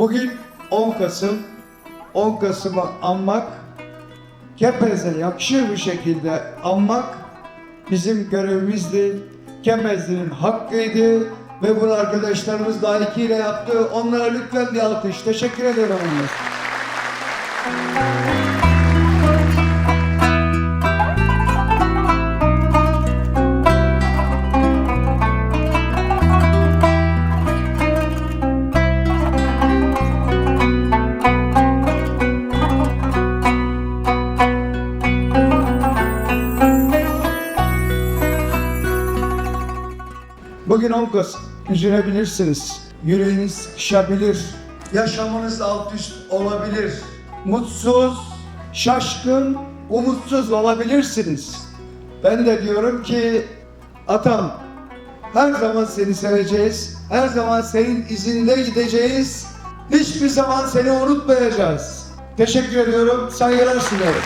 Bugün 10 Kasım, 10 Kasım'ı anmak, Kepez'e yakışır bir şekilde anmak bizim görevimizdi. Kepezli'nin hakkıydı ve bunu arkadaşlarımız layıkıyla yaptı. Onlara lütfen bir alkış. Teşekkür ederim. Bugün 10 Kasım. Üzülebilirsiniz. Yüreğiniz sıkışabilir. Yaşamınız alt üst olabilir. Mutsuz, şaşkın, umutsuz olabilirsiniz. Ben de diyorum ki atam her zaman seni seveceğiz. Her zaman senin izinde gideceğiz. Hiçbir zaman seni unutmayacağız. Teşekkür ediyorum. Saygılar sunuyorum.